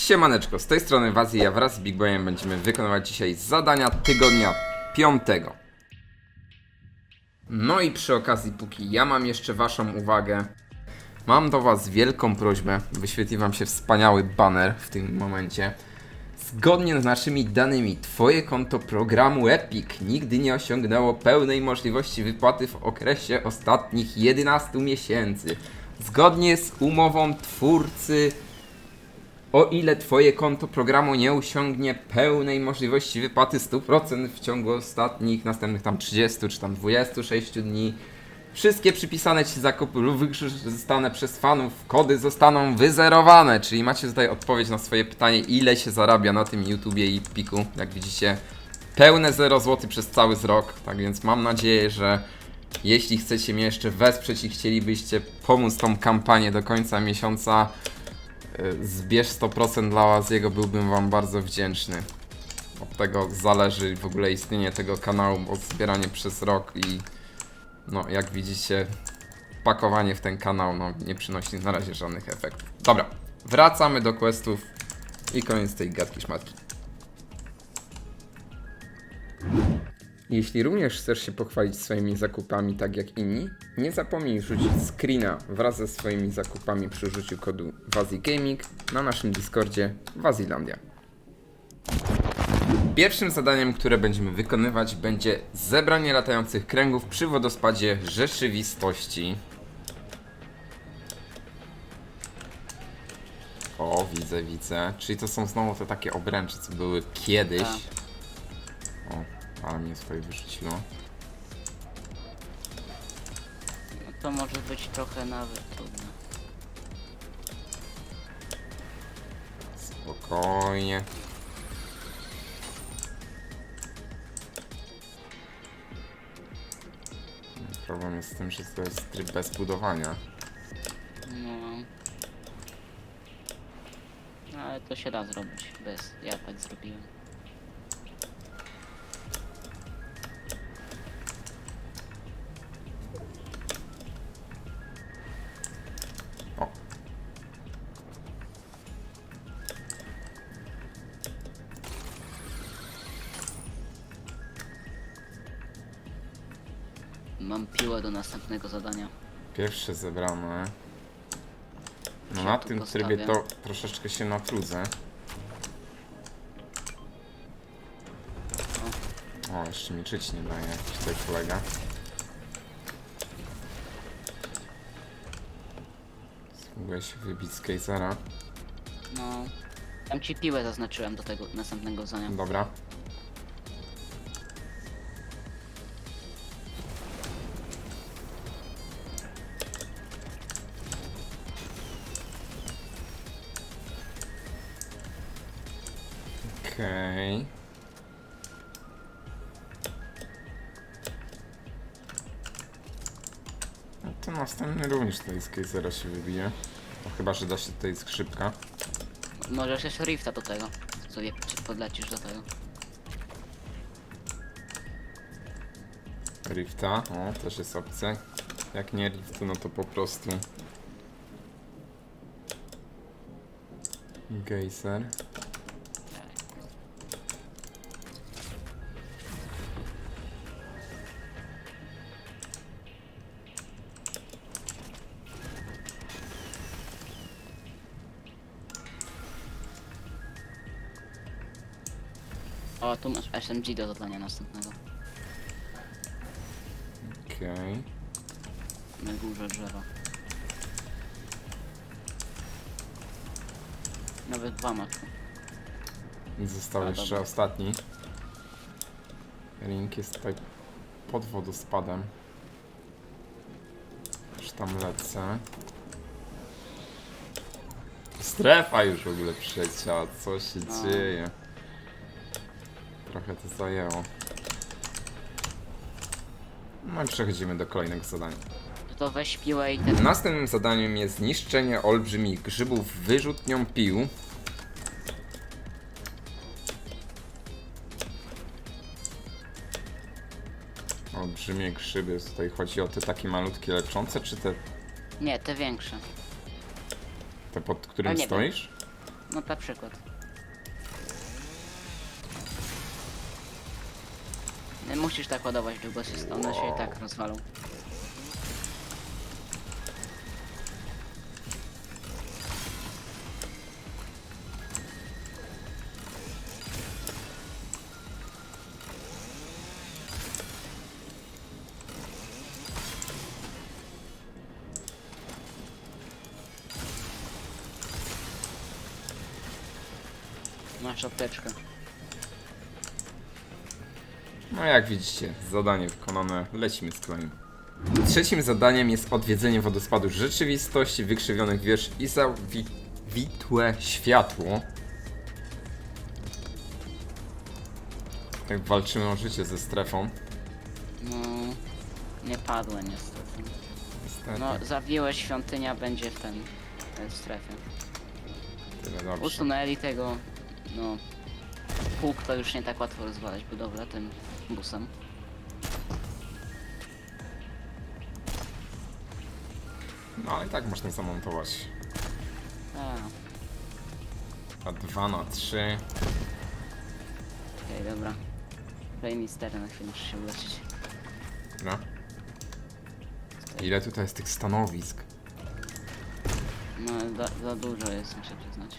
Siemaneczko, z tej strony Wazi, ja wraz z Big Boyem będziemy wykonywać dzisiaj zadania tygodnia piątego. No i przy okazji, póki ja mam jeszcze waszą uwagę, mam do was wielką prośbę, wyświetli wam się wspaniały banner w tym momencie. Zgodnie z naszymi danymi, Twoje konto programu Epic nigdy nie osiągnęło pełnej możliwości wypłaty w okresie ostatnich 11 miesięcy. Zgodnie z umową twórcy, o ile Twoje konto programu nie osiągnie pełnej możliwości wypłaty 100% w ciągu ostatnich następnych tam 30 czy tam 26 dni, Wszystkie przypisane Ci zakupy lub wykorzystane przez fanów kody zostaną wyzerowane, czyli macie tutaj odpowiedź na swoje pytanie, ile się zarabia na tym YouTubie i Piku. Jak widzicie, pełne 0 zł przez cały rok, tak więc mam nadzieję, że jeśli chcecie mnie jeszcze wesprzeć i chcielibyście pomóc tą kampanię do końca miesiąca, zbierz 100% dla Łaziego, byłbym Wam bardzo wdzięczny. Od tego zależy w ogóle istnienie tego kanału, bo zbieranie przez rok i no, jak widzicie, pakowanie w ten kanał no, nie przynosi na razie żadnych efektów. Dobra, wracamy do questów i koniec tej gadki szmatki. Jeśli również chcesz się pochwalić swoimi zakupami tak jak inni, nie zapomnij rzucić screena wraz ze swoimi zakupami przy użyciu kodu WaziGaming na naszym Discordzie Wazilandia. Pierwszym zadaniem, które będziemy wykonywać, będzie zebranie latających kręgów przy wodospadzie rzeczywistości. O, widzę, widzę. Czyli to są znowu te takie obręcze, co były kiedyś. Tak. O, ale mnie swoje wyrzuciło. No to może być trochę nawet trudne. Spokojnie. Problem jest z tym, że to jest tryb bez budowania. No. No ale to się da zrobić bez. Ja tak zrobiłem. Piłę do następnego zadania. Pierwsze zebrane. No na tu tym postawię. trybie to troszeczkę się natrudzę. O, jeszcze mi czyć nie daje jakiś tutaj kolega. Spróbuję się wybić z Kejzera. No. Tam ci piłę zaznaczyłem do tego następnego zadania. Dobra. Okej. No to następny również tutaj z Kejzera się wybije. No chyba, że da się tutaj skrzypka. Możesz jeszcze rifta do tego. Sobie podlecisz do tego. Rifta, o, też jest opcja. Jak nie rift, no to po prostu. Geyser. Tu masz SMG do zadania następnego. Okej. Na górze drzewa. Nawet dwa masz. I Został A, jeszcze dobra. ostatni. Link jest tutaj pod wodospadem. Już tam lecę. Strefa już w ogóle przeciała, co się No. dzieje? Trochę to zajęło. No i przechodzimy do kolejnego zadania. No to weź piłę i ten. Następnym zadaniem jest zniszczenie olbrzymich grzybów wyrzutnią pił. Olbrzymie grzyby, tutaj chodzi o te takie malutkie leczące, czy te, Nie, te większe. te pod którym nie wiem. stoisz? No na przykład. Musisz tak ładować długo, się- one się i tak rozwalą. Masz apteczkę. No jak widzicie, zadanie wykonane, lecimy z kolejnym. Trzecim zadaniem jest odwiedzenie wodospadu rzeczywistości, wykrzywionych wież i zawitłe światło. Tak walczymy o życie ze strefą. No, nie padłem niestety. Niestety, No, zawiłe świątynia będzie w ten, w strefie. tyle dobrze. Usunęli tego, no, pług to już nie tak łatwo rozwalać budowlę tym busem. No ale i tak można zamontować. A, A 2 na 3. okej, dobra. Play mistery na chwilę muszę się uleczyć. No. Ile tutaj jest tych stanowisk? No, za, za dużo jest, muszę przyznać.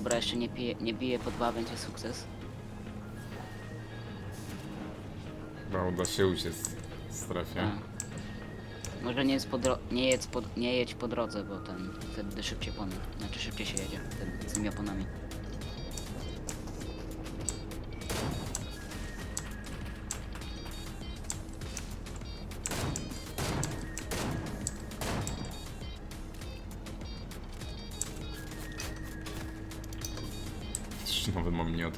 Dobra, jeszcze nie, pije, nie bije po dwa, będzie sukces. Chyba uda się uciec w strefie. A. Może nie, jest po dro- nie, jedź po, nie jedź po drodze, bo ten wtedy szybciej pony. Znaczy szybciej się jedzie wtedy z tymi oponami.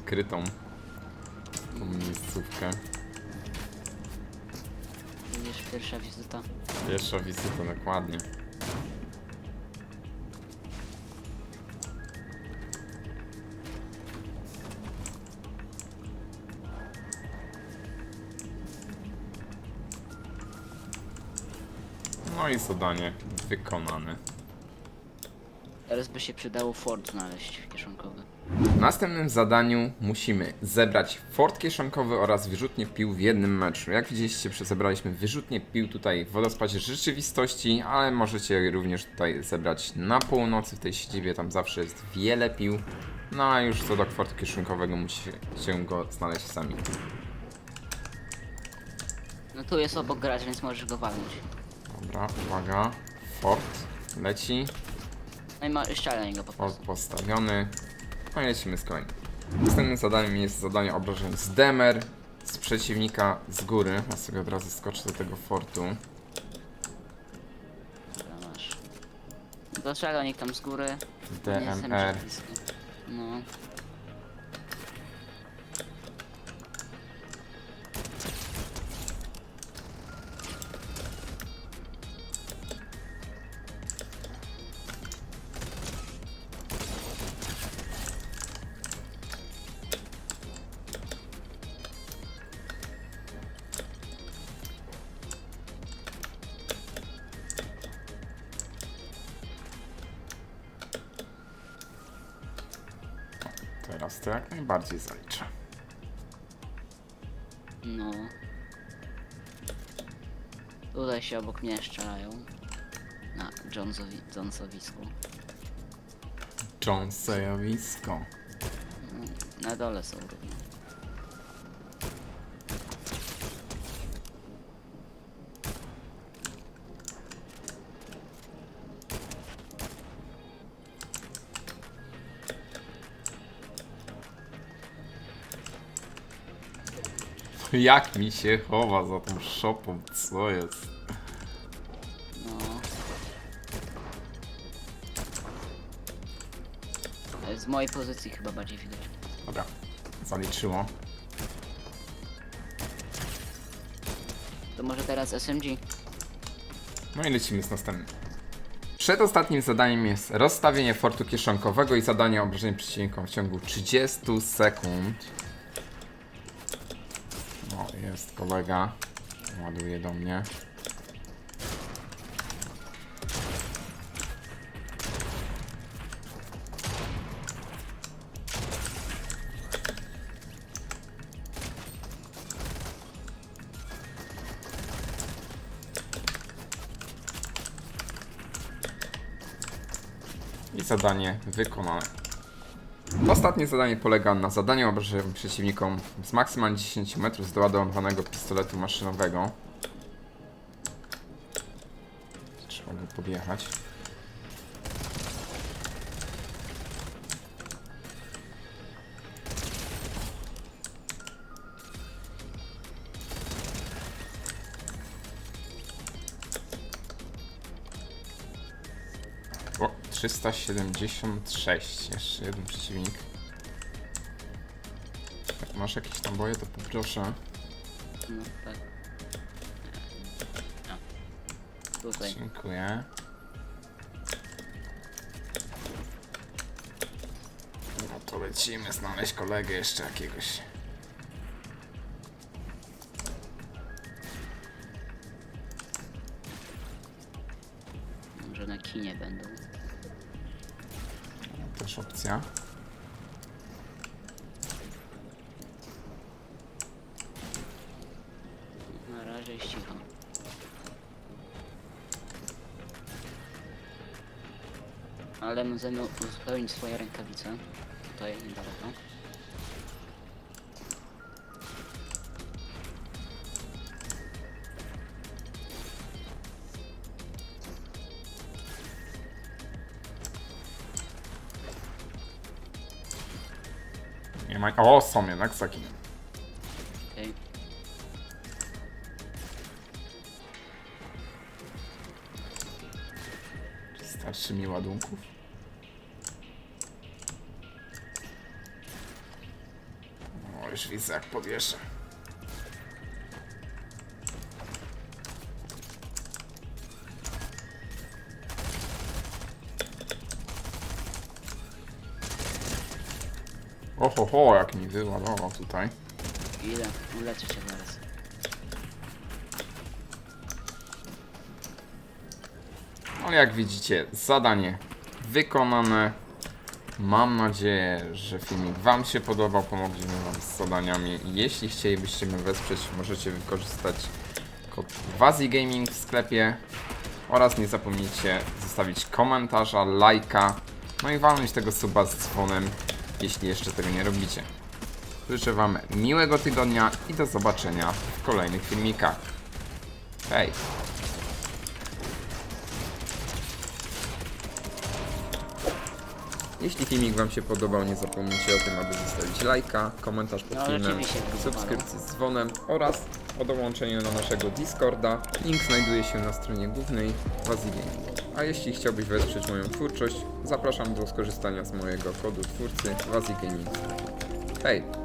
Nieodkrytą tą miejscówkę. Widzisz, pierwsza wizyta. Pierwsza wizyta, dokładnie. No i zadanie wykonane. Teraz by się przydało Ford znaleźć kieszonkowy. W następnym zadaniu musimy zebrać fort kieszonkowy oraz wyrzutnie pił w jednym meczu. Jak widzieliście, zebraliśmy wyrzutnie pił tutaj w wodospadzie rzeczywistości, ale możecie również tutaj zebrać na północy w tej siedzibie, tam zawsze jest wiele pił. No a już co do fortu kieszonkowego musicie go znaleźć sami. No tu jest obok grać, więc możesz go walnąć. Dobra, uwaga, fort leci, No i ma ściale na niego po prostu. postawiony, no i lecimy z kolejnym. Następnym zadaniem jest zadanie obrażeń z demer, z przeciwnika z góry. Ja sobie od razu skoczę do tego fortu. Dobra, masz. Do czego nikt tam z góry? Nie jestem DMR. blisko. No. To jak najbardziej zaliczę. No. Tutaj się obok mnie strzelają. Na Jonesowi, Jonesowisku. Jonesowisko. No, na dole są równie. Jak mi się chowa za tą szopą, co jest? No. Z mojej pozycji chyba bardziej widać. Dobra, zaliczyło. To może teraz SMG? No i lecimy z następnym. Przedostatnim zadaniem jest rozstawienie fortu kieszonkowego i zadanie obrażeń przeciwnikom w ciągu 30 sekund. Jest kolega. Ładuje do mnie. I zadanie wykonane. Ostatnie zadanie polega na zadaniu obrażeniowym przeciwnikom z maksymalnie 10 metrów z doładowanego pistoletu maszynowego. Trzeba go podjechać. 376. Jeszcze jeden przeciwnik. Jak masz jakieś naboje, to poproszę. No tak. A. Tutaj. Dziękuję. No to lecimy znaleźć kolegę jeszcze jakiegoś. Może na kinie będą. Też opcja. Na razie cicho. Ale możemy uzupełnić swoje rękawice. Tutaj niedaleko. Nie ma... O, są jednak saki. Starszy mi ładunków. O, już widzę jak podjeżdża. Oho, ho, jak mi wyładował tutaj. Ile? Uleczę się zaraz. No jak widzicie, zadanie wykonane. Mam nadzieję, że filmik Wam się podobał, pomogliśmy Wam z zadaniami. Jeśli chcielibyście mnie wesprzeć, możecie wykorzystać kod Wazi Gaming w sklepie oraz nie zapomnijcie zostawić komentarza, lajka, no i walnąć tego suba z dzwonem, jeśli jeszcze tego nie robicie. Życzę Wam miłego tygodnia i do zobaczenia w kolejnych filmikach. Hej! Jeśli filmik Wam się podobał, nie zapomnijcie o tym, aby zostawić lajka, komentarz pod No, filmem, subskrypcję z dzwonem oraz o dołączeniu na naszego Discorda. Link znajduje się na stronie głównej Wazi Gaming. A jeśli chciałbyś wesprzeć moją twórczość, zapraszam do skorzystania z mojego kodu twórcy Wazi Gaming. Hej!